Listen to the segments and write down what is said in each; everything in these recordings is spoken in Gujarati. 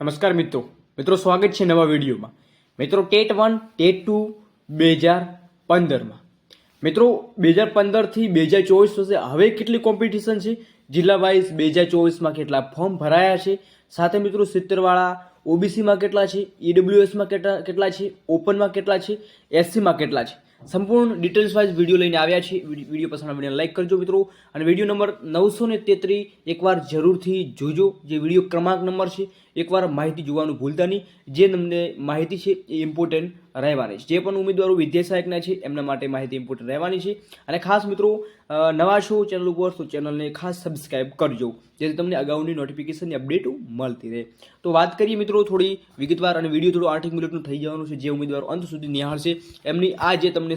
નમસ્કાર મિત્રો. મિત્રો, સ્વાગત છે નવા વિડીયોમાં. મિત્રો, ટેટ વન, ટેટ ટુ, બે હજાર પંદરમાં. મિત્રો, બે હજાર પંદરથી બે હજાર ચોવીસ થશે હવે કેટલી કોમ્પિટિશન છે? જિલ્લા વાઇઝ બે હજાર ચોવીસમાં કેટલા ફોર્મ ભરાયા છે? સાથે મિત્રો, સિત્તેરવાળા ઓબીસીમાં કેટલા છે? ઈડબ્લ્યુએસમાં કેટલા કેટલા છે? ઓપનમાં કેટલા છે? એસસીમાં કેટલા છે? સંપૂર્ણ ડિટેલ્સ વાઇઝ વીડિયો લઈને આવ્યા છે વીડિયો પસંદ વીડિયો લાઈક કરજો મિત્રો. અને વીડિયો નંબર નવસો ને તેત્રી એકવાર જરૂરથી જોજો. જે વીડિયો ક્રમાંક નંબર છે એકવાર માહિતી જોવાનું ભૂલતા નહીં. જે તમને માહિતી છે એ ઇમ્પોર્ટન્ટ રહેવાની છે. જે પણ ઉમેદવારો વિદ્યા સહાયકના છે, એમના માટે માહિતી ઇમ્પોર્ટન્ટ રહેવાની છે. અને ખાસ મિત્રો નવા છો ચેનલ ઉપર, તો ચેનલને ખાસ સબસ્ક્રાઈબ કરજો, જેથી તમને અગાઉની નોટિફિકેશનની અપડેટો મળતી રહે. તો વાત કરીએ મિત્રો થોડી વિગતવાર અને વીડિયો થોડો આઠ મિનિટનું થઈ જવાનું છે. જે ઉમેદવારો અંત સુધી નિહાળશે એમની આ જે તમને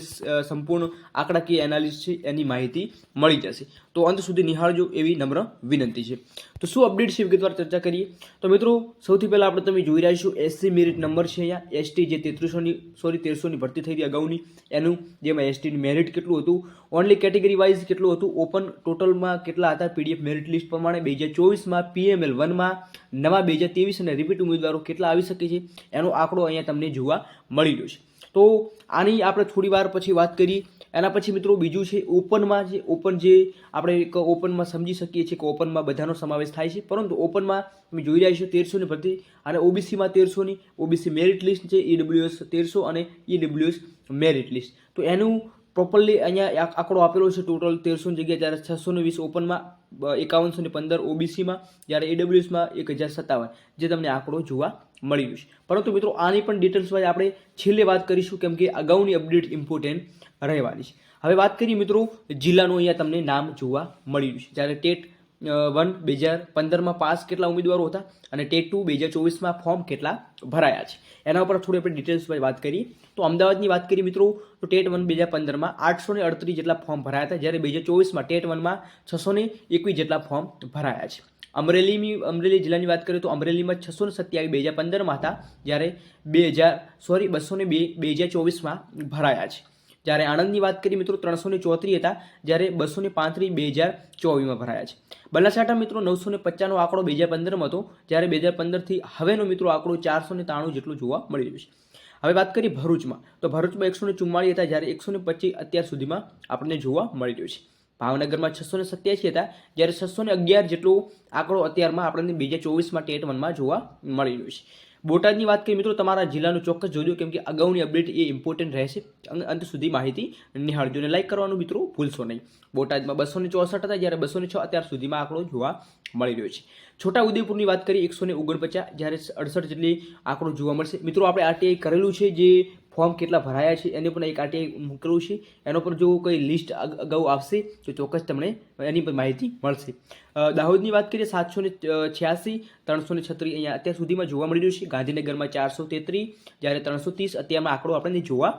સંપૂર્ણ આંકડાકીય એનાલિસ્ટ છે, એની માહિતી મળી જશે. તો અંત સુધી નિહાળજો એવી નમ્ર વિનંતી છે. તો શું અપડેટ છે વિગતવાર ચર્ચા કરીએ? તો મિત્રો, સૌથી પહેલાં આપણે તમે જોઈ રહ્યા છો એસસી મેરિટ નંબર છે અહીંયા. એસટી જે તેત્રીસોની સોરી તેરસોની ભરતી થઈ હતી અગાઉની. એનું જેમાં એસટીની મેરિટ કેટલું હતું? ઓનલી કેટેગરી વાઇઝ કેટલું હતું? ઓપન ટોટલમાં કેટલા હતા? પીડીએફ મેરિટ લિસ્ટ પ્રમાણે બે હજાર ચોવીસમાં પીએમએલ વનમાં, નવા બે હજાર ત્રેવીસ અને રિપીટ ઉમેદવારો કેટલા આવી શકે છે? એનો આંકડો અહીંયા તમને જોવા મળી રહ્યો છે. તો આની આપણે થોડી વાર પછી વાત કરી. એના પછી મિત્રો બીજું છે ઓપનમાં જે, ઓપન જે આપણે એક ઓપનમાં સમજી શકીએ છીએ કે ઓપનમાં બધાનો સમાવેશ થાય છે. પરંતુ ઓપનમાં તમે જોઈ રહ્યા છો તેરસોની ભરતી અને ઓબીસીમાં તેરસોની, ઓબીસી મેરિટ લિસ્ટ છે ઈડબ્લ્યુએસ તેરસો અને ઈડબ્લ્યુએસ મેરિટ લિસ્ટ તો એનું પ્રોપરલી અહીંયા આંકડો આપેલો છે ટોટલ તેરસોની જગ્યાએ, જ્યારે છસો ને વીસ ઓપનમાં એકાવનસો ને પંદર ઓબીસીમાં, જ્યારે એડબ્લ્યુએસમાં એક હજાર સત્તાવન, જે તમને આંકડો જોવા મળી છે. પરંતુ મિત્રો, આની પણ ડિટેલ્સ વાઇઝ આપણે છેલ્લે વાત કરીશું, કેમ કે અગાઉની અપડેટ ઇમ્પોર્ટન્ટ રહેવાની છે. હવે વાત કરીએ મિત્રો, જિલ્લાનું અહીંયા તમને નામ જોવા મળી રહ્યું છે. જ્યારે ટેટ વન, બે હજાર પંદરમાં પાસ કેટલા ઉમેદવારો હતા અને ટેટ ટુ, બે હજાર ચોવીસમાં ફોર્મ કેટલા ભરાયા છે? એના ઉપર થોડી આપણે ડિટેલ્સ વાત કરીએ. તો અમદાવાદની વાત કરીએ મિત્રો, તો ટેટ વન, બે હજાર પંદરમાં આઠસો ને અડત્રીસ જેટલા ફોર્મ ભરાયા હતા. જ્યારે બે હજાર ચોવીસમાં ટેટ વનમાં છસો ને એકવીસ જેટલા ફોર્મ ભરાયા છે. અમરેલીની, અમરેલી જિલ્લાની વાત કરીએ તો અમરેલીમાં છસો ને સત્યાવીસ બે હજાર પંદરમાં હતા. જ્યારે બે હજાર સોરી બસો ને બે બે હજાર ચોવીસમાં ભરાયા છે. જ્યારે આણંદની વાત કરીએ મિત્રો ત્રણસો ને ચોત્રીસ હતા, જ્યારે બસો ને પાંત્રીસ બે હજાર ચોવીસમાં ભરાયા છે. બનાસકાંઠા મિત્રો નવસો ને પચાસનો આંકડો બે હજાર પંદરમાં હતો, જ્યારે બે હજાર પંદરથી હવેનો મિત્રો આંકડો ચારસો ને ત્રાણું જેટલું જોવા મળી રહ્યું છે. હવે વાત કરીએ ભરૂચમાં, તો ભરૂચમાં એકસો ને ચુમ્માળીસ હતા, જ્યારે એકસો ને પચીસ અત્યાર સુધીમાં આપણને જોવા મળી રહ્યું છે. ભાવનગરમાં છસો ને સત્યાસી હતા, જ્યારે છસો ને અગિયાર જેટલો આંકડો અત્યારમાં આપણને બે હજાર ચોવીસમાં ટેટ વનમાં જોવા મળી રહ્યો છે. બોટાદની વાત કરીએ મિત્રો, તમારા જિલ્લાનું ચોક્કસ જોજો કેમ કે અગાઉની અપડેટ એ ઇમ્પોર્ટન્ટ રહેશે અંત અંત સુધી માહિતી નિહાળજો અને લાઇક કરવાનું મિત્રો ભૂલશો નહીં. બોટાદમાં બસો ને ચોસઠ હતા, જ્યારે બસો ને છ અત્યાર સુધીમાં આંકડો જોવા મળી રહ્યો છે. છોટા ઉદેપુરની વાત કરીએ, એકસો ને ઓગણપચાસ, જ્યારે અડસઠ જેટલી આંકડો જોવા મળશે. મિત્રો, આપણે આરટીઆઈ કરેલું છે, જે ફોર્મ કેટલા ભરાયા છે, એને પણ એક આરટીઆઈ મોકલેલું છે. એનો પણ જો કંઈ લિસ્ટ અગાઉ આવશે, તો ચોક્કસ તમને એની પણ માહિતી મળશે. દાહોદની વાત કરીએ, સાતસો ને છ્યાસી, ત્રણસો ને છત્રીસ અહીંયા અત્યાર સુધીમાં જોવા મળી રહ્યું છે. ગાંધીનગરમાં ચારસો તેત્રીસ, જ્યારે ત્રણસો ત્રીસ અત્યારમાં આંકડો આપણને જોવા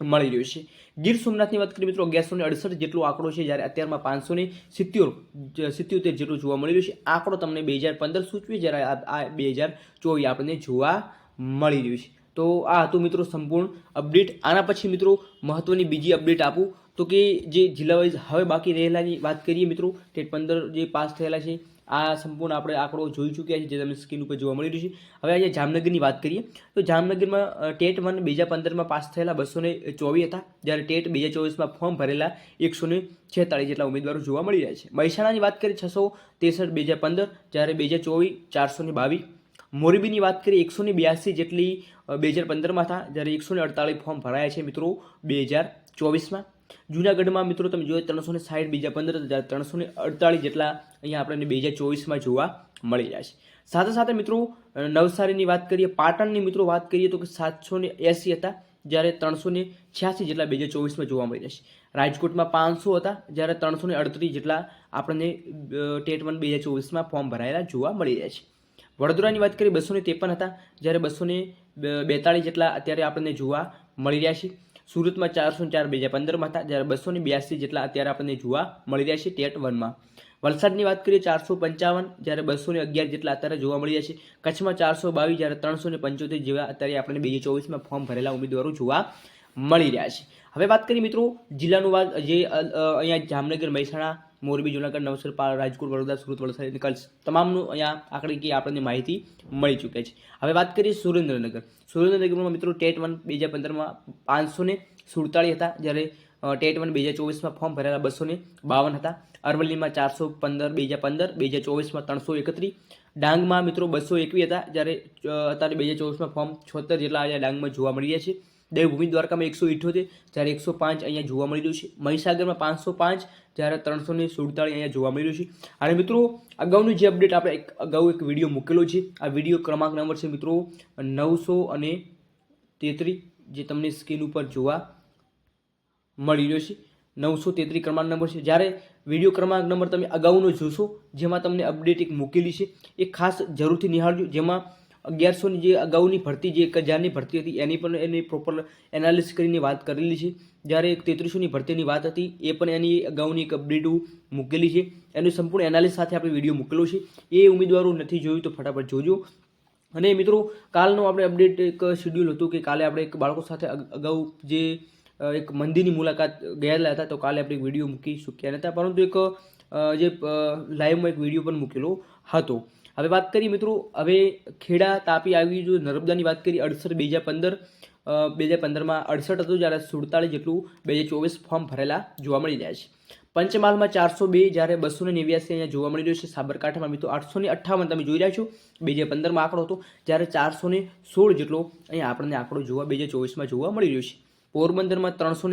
મળી રહ્યું છે. ગીર સોમનાથની વાત કરીએ મિત્રો, અગિયારસો ને અડસઠ જેટલો આંકડો છે, જ્યારે અત્યારમાં પાંચસો ને સિત્યોર સિત્યોતેર જેટલું જોવા મળી રહ્યું છે. આંકડો તમને બે હજાર પંદર સૂચવે, જ્યારે આ બે હજાર ચોવીસ આપણને જોવા મળી રહ્યું છે. તો આ હતું મિત્રો સંપૂર્ણ અપડેટ. આના પછી મિત્રો મહત્ત્વની બીજી અપડેટ આપું. તો કે જે જિલ્લા વાઇઝ હવે બાકી રહેલાની વાત કરીએ મિત્રો ટેટ પંદર જે પાસ થયેલા છે, આ સંપૂર્ણ આપણે આંકડો જોઈ ચૂક્યા છે જે તમને સ્ક્રીન ઉપર જોવા મળી રહ્યું છે હવે અહીંયા જામનગરની વાત કરીએ. તો જામનગરમાં ટેટ વન બે હજાર પંદરમાં પાસ થયેલા બસો ને ચોવીસ હતા. જ્યારે ટેટ બે હજાર ચોવીસમાં ફોર્મ ભરેલા એકસો ને છેતાળીસ જેટલા ઉમેદવારો જોવા મળી રહ્યા છે. મહેસાણાની વાત કરીએ, છસો ત્રેસઠ બે હજાર પંદર. જ્યારે બે હજાર ચોવીસ ચારસો ને બાવીસ. મોરબીની વાત કરીએ, એકસો ને બ્યાસી જેટલી બે હજાર પંદરમાં હતા જ્યારે એકસો ને અડતાળીસ ફોર્મ ભરાયા છે મિત્રો બે હજાર ચોવીસમાં. જૂનાગઢમાં મિત્રો તમે જોઈએ ત્રણસો ને સાઠ બીજા પંદર હજાર ત્રણસો ને અડતાળીસ જેટલા અહીંયા આપણને બે હજાર ચોવીસમાં જોવા મળી રહ્યા છે. સાથે સાથે મિત્રો નવસારીની વાત કરીએ, પાટણની મિત્રો વાત કરીએ તો કે સાતસો ને એંસી હતા, જ્યારે ત્રણસો ને છ્યાસી જેટલા બે હજાર ચોવીસમાં જોવા મળી છે. રાજકોટમાં પાંચસો હતા, જ્યારે ત્રણસો ને અડત્રીસ જેટલા આપણને ટેટ વન બે હજાર ચોવીસમાં ફોર્મ ભરાયેલા જોવા મળી રહ્યા છે. વડોદરાની વાત કરીએ, બસોને ત્રેપન હતા. જ્યારે બસોને બેતાળીસ જેટલા અત્યારે આપણને જોવા મળી રહ્યા છે. સુરતમાં ચારસો ચાર, બે હજાર પંદરમાં હતા. જ્યારે બસોને બ્યાસી જેટલા અત્યારે આપણને જોવા મળી રહ્યા છે ટેટ વનમાં. વલસાડની વાત કરીએ, ચારસો પંચાવન જ્યારે બસોને અગિયાર જેટલા અત્યારે જોવા મળી રહ્યા છે. કચ્છમાં ચારસો બાવીસ, જ્યારે ત્રણસો ને પંચોતેર જેવા અત્યારે આપણને બે હજાર ચોવીસમાં ફોર્મ ભરેલા ઉમેદવારો જોવા મળી રહ્યા છે. હવે વાત કરીએ મિત્રો, જિલ્લાનું વાત, જે અહીંયા જામનગર, મહેસાણા મોરબી, જુનાગઢ, નવસર રાજકોટ, વડોદરા, સુરત, વલસાડ કચ્છ તમામનું અહીંયા આંકડાકીય આપણને માહિતી મળી ચૂકે છે. હવે વાત કરીએ સુરેન્દ્રનગર. સુરેન્દ્રનગરમાં મિત્રો ટેટ વન બે હજાર પંદરમાં પાંચસો ને સુડતાળીસ હતા, જ્યારે ટેટ વન બે હજાર ચોવીસમાં ફોર્મ ભરેલા બસો ને બાવન હતા. અરવલ્લીમાં ચારસો પંદર, બે હજાર પંદર, બે હજાર ચોવીસમાં ત્રણસો એકત્રીસ. ડાંગમાં મિત્રો બસો એકવીસ હતા, જ્યારે અત્યારે બે હજાર ચોવીસમાં ફોર્મ છોતેર જેટલા ડાંગમાં જોવા મળી રહ્યા છે. દેવભૂમિ દ્વારકામાં એકસો ઇઠ્યોતેર, જ્યારે એકસો પાંચ અહીંયા જોવા મળી રહ્યું છે. મહીસાગરમાં પાંચસો પાંચ, જ્યારે ત્રણસો ને સુડતાળીસ અહીંયા જોવા મળી રહ્યું છે. અને મિત્રો, અગાઉનું જે અપડેટ આપણે એક અગાઉ એક વીડિયો મૂકેલો છે. આ વીડિયો ક્રમાંક નંબર છે મિત્રો, નવસો અને તેત્રીસ જે તમને સ્ક્રીન ઉપર જોવા મળી રહ્યો છે. નવસો તેત્રીસ ક્રમાંક નંબર છે. જ્યારે વીડિયો ક્રમાંક નંબર તમે અગાઉનો જોશો, જેમાં તમને અપડેટ એક મૂકેલી છે. એ ખાસ જરૂરથી નિહાળજો, જેમાં અગિયારસોની જે અગાઉની ભરતી, જે એક હજારની ભરતી હતી, એની પણ એની પ્રોપર એનાલિસિસ કરીને વાત કરેલી છે. જ્યારે એક તેત્રીસોની ભરતીની વાત હતી, એ પણ એની અગાઉની એક અપડેટ મૂકેલી છે. એનું સંપૂર્ણ એનાલિસિસ સાથે આપણે વીડિયો મૂકેલો છે. એ ઉમેદવારો નથી જોયું તો ફટાફટ જોજો. અને મિત્રો, કાલનો આપણે અપડેટ એક શેડ્યુલ હતું કે કાલે આપણે એક બાળકો સાથે અગાઉ જે એક મંદિરની મુલાકાત ગયેલા હતા, તો કાલે આપણે વીડિયો મૂકી શક્યા નહોતા પરંતુ એક જે લાઈવમાં એક વીડિયો પણ મૂકેલો હતો. હવે વાત કરીએ મિત્રો, હવે ખેડા તાપી આવી જો નર્મદાની વાત કરીએ, અડસઠ, બે હજાર પંદર બે હજાર પંદરમાં અડસઠ હતું જ્યારે સુડતાલીસ જેટલું બે હજાર ચોવીસ ફોર્મ ભરેલા જોવા મળી રહ્યા છે. પંચમહાલમાં ચારસો બે જ્યારે બસો ને નેવ્યાસી અહીંયા જોવા મળી રહ્યું છે. સાબરકાંઠામાં મિત્રો આઠસો ને અઠ્ઠાવન તમે જોઈ રહ્યા છો. બે હજાર પંદરમાં આંકડો હતો જ્યારે ચારસો ને સોળ જેટલો અહીંયા આપણને આંકડો જોવા, બે હજાર ચોવીસમાં જોવા મળી રહ્યો છે. પોરબંદરમાં ત્રણસો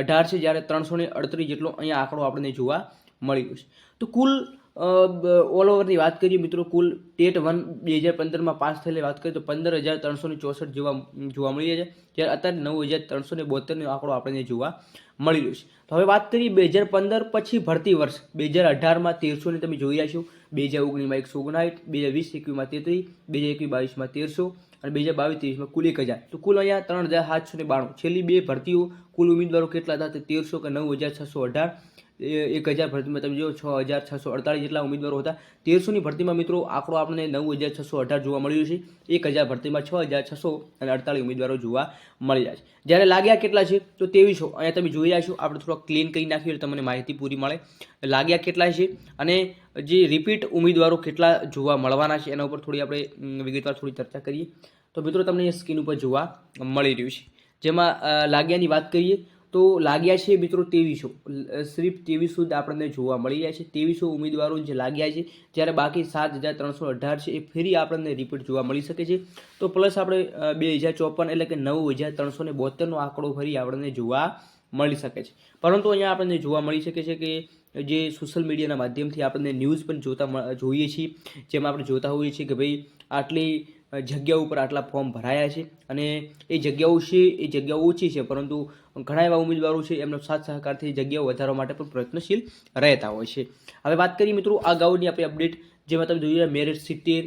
અઢાર છે જ્યારે ત્રણસો અડત્રીસ જેટલો અહીંયા આંકડો આપણને જોવા મળી રહ્યો છે. તો કુલ ઓલ ઓવરની વાત કરીએ મિત્રો, કુલ ટેટ વન બે હજાર પંદરમાં પાસ થયેલી વાત કરીએ તો પંદર હજાર ત્રણસો ને ચોસઠ જોવા જોવા મળી રહ્યા છે. જ્યારે અત્યારે નવ હજાર ત્રણસો ને બોતેરનો આંકડો આપણને જોવા મળી રહ્યો છે. તો હવે વાત કરીએ બે હજાર પંદર પછી ભરતી વર્ષ. બે હજાર અઢારમાં તેરસો ને તમે જોઈ રહ્યા છો બે હજાર ઓગણીસમાં એકસો ઓગણસાઠ, બે હજાર વીસ, એકવીસમાં તેત્રીસ, બે હજાર એકવીસ બાવીસમાં તેરસો અને બે હજાર બાવીસ, ત્રેવીસમાં કુલ એક હજાર. તો કુલ અહીંયા ત્રણ હજાર સાતસો ને બાણું. છેલ્લી બે ભરતીઓ કુલ ઉમેદવારો કેટલા હતા? તેરસો કે નવ હજાર છસો અઢાર. એક હજાર ભરતીમાં તમે જો છ, હજાર છસો અડતાલીસ જેટલા ઉમેદવારો હતા. તેરસોની ભરતીમાં મિત્રો આંકડો આપણને નવ હજાર છસો અઢાર જોવા મળ્યું છે. એક હજાર ભરતીમાં છ હજાર છસો અને અડતાલીસ ઉમેદવારો જોવા મળી રહ્યા છે. જ્યારે લાગ્યા કેટલા છે, તો તેવીસો. અહીંયા તમે જોઈ રહ્યા છો, આપણે થોડોક ક્લીન કરી નાખીએ તમને માહિતી પૂરી મળે. લાગ્યા કેટલા છે અને જે રિપીટ ઉમેદવારો કેટલા જોવા મળવાના છે, એના ઉપર થોડી આપણે વિગતવાર થોડી ચર્ચા કરીએ. તો મિત્રો તમને એ સ્કીન ઉપર જોવા મળી રહ્યું છે. જેમાં લાગ્યાની વાત કરીએ તો લાગ્યા છે મિત્રો ત્રેવીસો સિર્ફ ત્રેવીસો જ આપણને જોવા મળી રહ્યા છે. ત્રેવીસો ઉમેદવારો જે લાગ્યા છે, જ્યારે બાકી સાત હજાર ત્રણસો અઢાર છે એ ફરી આપણને રિપીટ જોવા મળી શકે છે. તો પ્લસ આપણે બે હજાર ચોપન એટલે કે નવ હજાર ત્રણસો ને બોતેરનો આંકડો ફરી આપણને જોવા મળી શકે છે. પરંતુ અહીંયા આપણને જોવા મળી શકે છે કે, જે સોશિયલ મીડિયાના માધ્યમથી આપણને ન્યૂઝ પણ જોતા જોઈએ છીએ. જેમાં આપણે જોતા હોઈએ છીએ કે ભાઈ, આટલી અ, જગ્યાઓ ઉપર આટલા ફોર્મ ભરાયા છે અને એ જગ્યાઓ છે એ જગ્યાઓ ઓછી છે પરંતુ ઘણા એવા ઉમેદવારો છે એમનો સાથ સહકારથી જગ્યાઓ વધારવા માટે પણ પ્રયત્નશીલ રહેતા હોય છે. હવે વાત કરીએ મિત્રો આ અગાઉની આપણી અપડેટ જેમાં તમે જોઈએ મેરિટ સિત્તેર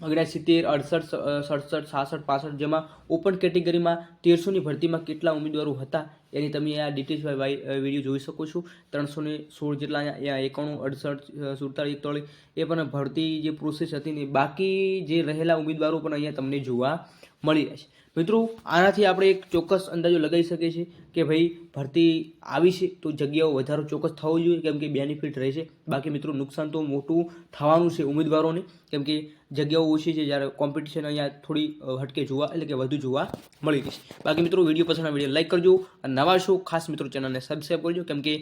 ઓગણસિત્તેર અડસઠ સડસઠ, સાસઠ, પાસઠ જેમાં ઓપન કેટેગરીમાં તેરસોની ભરતીમાં કેટલા ઉમેદવારો હતા એની તમે આ ડિટેલ્સ વીડિયો જોઈ શકો છો. ત્રણસો ને સોળ જેટલા અહીંયા એકાણું, અડસઠ સુડતાળીસ એકતાળીસ એ પણ ભરતી જે પ્રોસેસ હતી ને બાકી જે રહેલા ઉમેદવારો પણ અહીંયા તમને જોવા મળી રહેશે. મિત્રો, આનાથી આપણે એક ચોક્કસ અંદાજો લગાવી શકીએ છીએ કે ભાઈ, ભરતી આવી છે તો જગ્યાઓ વધારો ચોક્કસ થવો જોઈએ, કેમ કે બેનિફિટ રહેશે. બાકી મિત્રો, નુકસાન તો મોટું થવાનું છે ઉમેદવારોને, કેમ કે જગ્યાઓ ઓછી છે જ્યારે કોમ્પિટિશન અહીંયા થોડી હટકે જોવા, એટલે કે વધુ જોવા મળી રહેશે. બાકી મિત્રો, વીડિયો પસંદ વીડિયો લાઈક કરજો અને નવા છો ખાસ મિત્રો, ચેનલને સબસ્ક્રાઈબ કરજો, કેમ કે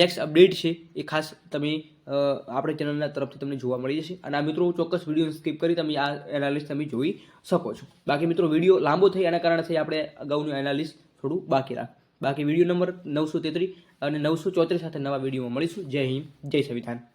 નેક્સ્ટ અપડેટ છે એ ખાસ તમે આપણે ચેનલના તરફથી તમને જોવા મળી જશે. અને આ મિત્રો ચોક્કસ વીડિયો સ્કીપ કરી તમે આ એનાલિસ્ટ તમે જોઈ શકો છો. બાકી મિત્રો, વીડિયો લાંબો થઈ એના કારણે આપણે અગાઉનું એનાલિસ્ટ થોડું બાકી રાખ. બાકી વીડિયો નંબર નવસો તેત્રીસ અને નવસો ચોત્રીસ સાથે નવા વિડીયોમાં મળીશું. જય હિન્દ, જય સંવિધાન.